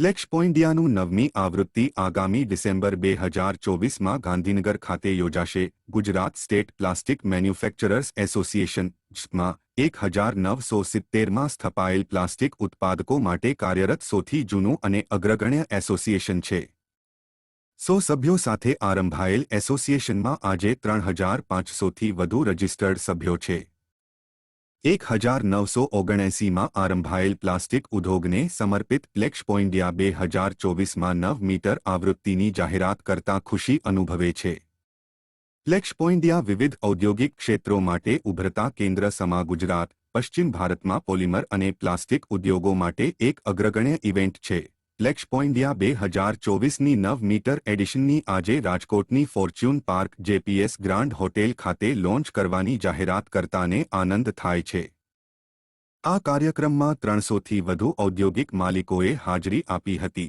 Flex પોઇન્ડિયાનું નવમી આવૃત્તિ આગામી ડિસેમ્બર બે હજાર ચોવીસમાં ગાંધીનગર ખાતે યોજાશે. ગુજરાત સ્ટેટ પ્લાસ્ટિક મેન્યુફેક્ચરર્સ એસોસિએશનમાં એક હજાર નવસો સિત્તેરમાં સ્થપાયેલ પ્લાસ્ટિક ઉત્પાદકો માટે કાર્યરત સૌથી જૂનું અને અગ્રગણ્ય એસોસિએશન છે. સો સભ્યો સાથે આરંભાયેલ એસોસિએશનમાં આજે ત્રણ હજાર પાંચસોથી વધુ રજિસ્ટર્ડ સભ્યો છે. એક હજાર નવસો ઓગણએંસીમાં આરંભાયેલ પ્લાસ્ટિક ઉદ્યોગને સમર્પિત પ્લેક્ષ પોઇન્ડિયા બે હજાર ચોવીસમાં નવ મીટર આવૃત્તિની જાહેરાત કરતા ખુશી અનુભવે છે. પ્લેક્ષ પોઇન્ડિયા વિવિધ ઔદ્યોગિક ક્ષેત્રો માટે ઉભરતા કેન્દ્ર સમા ગુજરાત, પશ્ચિમ ભારતમાં પોલિમર અને પ્લાસ્ટિક ઉદ્યોગો માટે એક અગ્રગણ્ય ઇવેન્ટ છે. પ્લેક્સ પોઇન્ડિયા બે હજાર ચોવીસની નવ મીટર એડિશનની આજે રાજકોટની fortune park JPS grand hotel ખાતે લોન્ચ કરવાની જાહેરાત કરતાને આનંદ થાય છે. આ કાર્યક્રમમાં ત્રણસોથી વધુ ઔદ્યોગિક માલિકોએ હાજરી આપી હતી.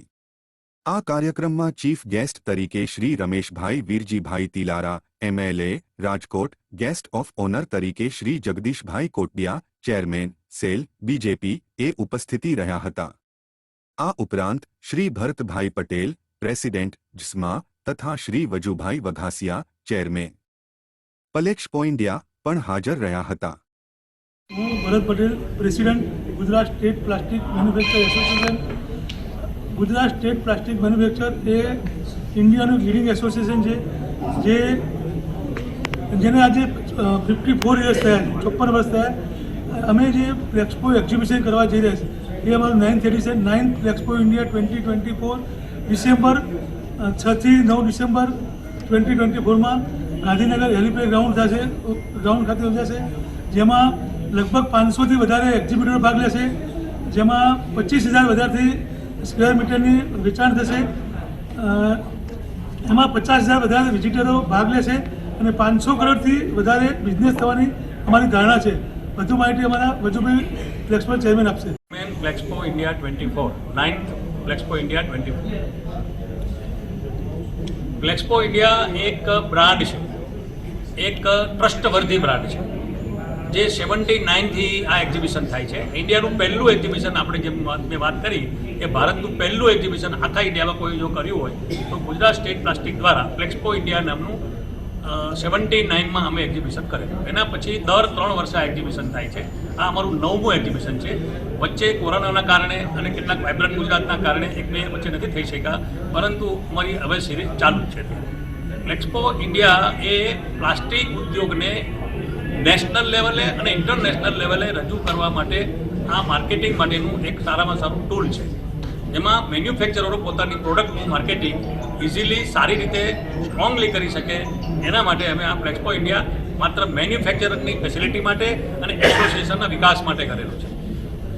આ કાર્યક્રમમાં ચીફ ગેસ્ટ તરીકે Shri Rameshbhai Virjibhai Tilara, MLA, Rajkot, guest of honour તરીકે Shri Jagdishbhai Kotiya, chairman, cell, BJP એ ઉપસ્થિતિ રહ્યા હતા. આ ઉપરાંત શ્રી ભરતભાઈ પટેલ પ્રેસિડેન્ટ જસ્મા તથા શ્રી વજુભાઈ વઘાસિયા ચેરમેન પલેક્ષ પોઇન્ડિયા પણ હાજર રહ્યા હતા હું Bharat Patel president Gujarat state plastic manufacture association Gujarat state plastic manufacture એ ઇન્ડિયાનું લીડિંગ એસોસિએશન છે જે જેને આજે ફિફ્ટી ફોર ઇયર્સ થયા છે ચોપન વર્ષ થયા. અમે જે એક્સપો એક્ઝિબિશન કરવા જઈ રહ્યા છીએ એ અમારું ninth edition ninth expo India twenty twenty four, December છથી નવ ડિસેમ્બર ટ્વેન્ટી ટ્વેન્ટી ફોરમાં ગાંધીનગર હેલિપેડ ગ્રાઉન્ડ થશે ગ્રાઉન્ડ ખાતે યોજાશે, જેમાં લગભગ પાંચસોથી વધારે એક્ઝિબિટરો ભાગ લેશે, જેમાં પચીસ હજાર વધારથી સ્ક્વેર મીટરની વેચાણ થશે એમાં પચાસ હજાર વધારે વિઝિટરો ભાગ લેશે અને પાંચસો કરોડથી વધારે બિઝનેસ થવાની અમારી ધારણા છે. વધુ માહિતી અમારા વજુભાઈ ફ્લેક્સપોર ચેરમેન આપશે. Twenty four ninth Flexpo India India four Flexpo India એક બ્રાન્ડ છે. એક ટ્રસ્ટવર્ધી બ્રાન્ડ છે. જે સેવન્ટી નાઇનથી આ એક્ઝિબિશન થાય છે. ઇન્ડિયાનું પહેલું એક્ઝિબિશન આપણે જેમ મેં વાત કરી કે ભારતનું પહેલું એક્ઝિબિશન આખા ઇન્ડિયામાં કોઈ જો કર્યું હોય, તો ગુજરાત સ્ટેટ પ્લાસ્ટિક દ્વારા ફ્લેક્સપો ઇન્ડિયા નામનું સેવન્ટી નાઇનમાં અમે એક્ઝિબિશન કરેલું. એના પછી દર ત્રણ વર્ષે આ એક્ઝિબિશન થાય છે. આ અમારું નવમું એક્ઝિબિશન છે. વચ્ચે કોરોનાના કારણે અને કેટલાક વાઇબ્રન્ટ ગુજરાતના કારણે એક બે વચ્ચે નથી થઈ શક્યા, પરંતુ અમારી હવે સિરીઝ ચાલુ છે. એક્સપો ઇન્ડિયા એ પ્લાસ્ટિક ઉદ્યોગને નેશનલ લેવલે અને ઇન્ટરનેશનલ લેવલે રજૂ કરવા માટે આ માર્કેટિંગ માટેનું એક સારામાં સારું ટૂલ છે. જેમાં મેન્યુફેક્ચરરો પોતાની પ્રોડક્ટનું માર્કેટિંગ ઇઝીલી સારી રીતે સ્ટ્રોંગલી કરી શકે. એના માટે અમે આ ફ્લેક્સપો ઇન્ડિયા માત્ર મેન્યુફેક્ચરિંગની ફેસિલિટી માટે અને એસોસિએશનના વિકાસ માટે કરેલું છે.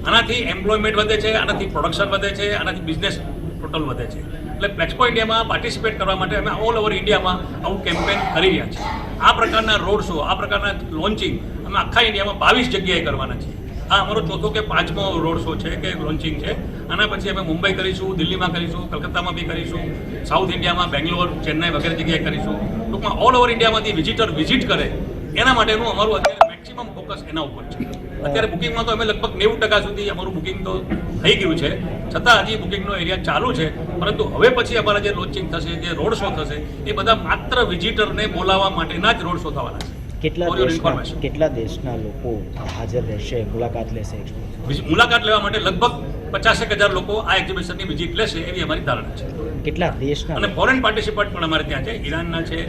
આનાથી એમ્પ્લોયમેન્ટ વધે છે, આનાથી પ્રોડક્શન વધે છે, આનાથી બિઝનેસ ટોટલ વધે છે. એટલે પ્લેક્સપો ઇન્ડિયામાં પાર્ટિસિપેટ કરવા માટે અમે ઓલ ઓવર ઇન્ડિયામાં આવું કેમ્પેન કરી રહ્યા છીએ. આ પ્રકારના રોડ શો આ પ્રકારના લોન્ચિંગ અમે આખા ઇન્ડિયામાં બાવીસ જગ્યાએ કરવાના છીએ. આ અમારો ચોથો કે પાંચમો રોડ શો છે કે લોન્ચિંગ છે. આના પછી અમે મુંબઈ કરીશું, દિલ્હીમાં કરીશું, કલકત્તામાં બી કરીશું, સાઉથ ઇન્ડિયામાં બેંગ્લોર, ચેન્નાઈ વગેરે જગ્યાએ કરીશું. ટૂંકમાં ઓલ ઓવર ઇન્ડિયામાંથી વિઝિટર વિઝિટ કરે, એના માટેનું અમારું અત્યારે મેક્સિમમ ફોકસ એના ઉપર છે. અત્યારે બુકિંગમાં તો અમે લગભગ નેવું ટકા સુધી અમારું બુકિંગ તો થઈ ગયું છે. છતાં હજી બુકિંગનો એરિયા ચાલુ છે, પરંતુ હવે પછી અમારા જે લોન્ચિંગ થશે, જે રોડ શો થશે, એ બધા માત્ર વિઝિટરને બોલાવવા માટેના જ રોડ શો થવાના છે. કેટલા દેશના કેટલા દેશના લોકો હાજર રહેશે મુલાકાત લેશે મુલાકાત લેવા માટે લગભગ પચાસેક હજાર લોકો આ એક્ઝિબિશનની વિઝિટ લેશે એવી અમારી ધારણા છે. કેટલા દેશના અને ફોરેન પાર્ટિસિપન્ટ પણ અમારે ત્યાં છે. ઈરાનના છે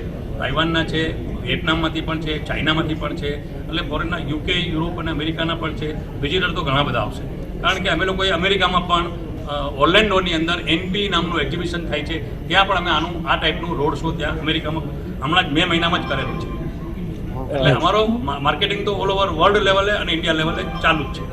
તાઇવાનના છે વિયેટનામમાંથી પણ છે ચાઇનામાંથી પણ છે એટલે ફોરેનના યુકે યુરોપ અને અમેરિકાના પણ છે. વિઝિટર તો ઘણા બધા આવશે. કારણ કે અમે લોકોએ અમેરિકામાં પણ ઓર્લેન્ડોની અંદર એનપી નામનું એક્ઝિબિશન થાય છે. ત્યાં પણ અમે આનું આ ટાઈપનું રોડ શો ત્યાં અમેરિકામાં હમણાં જ મે મહિનામાં જ કરેલું છે. એટલે અમારો માર્કેટિંગ તો ઓલ ઓવર વર્લ્ડ લેવલે અને ઇન્ડિયા લેવલે ચાલુ જ છે.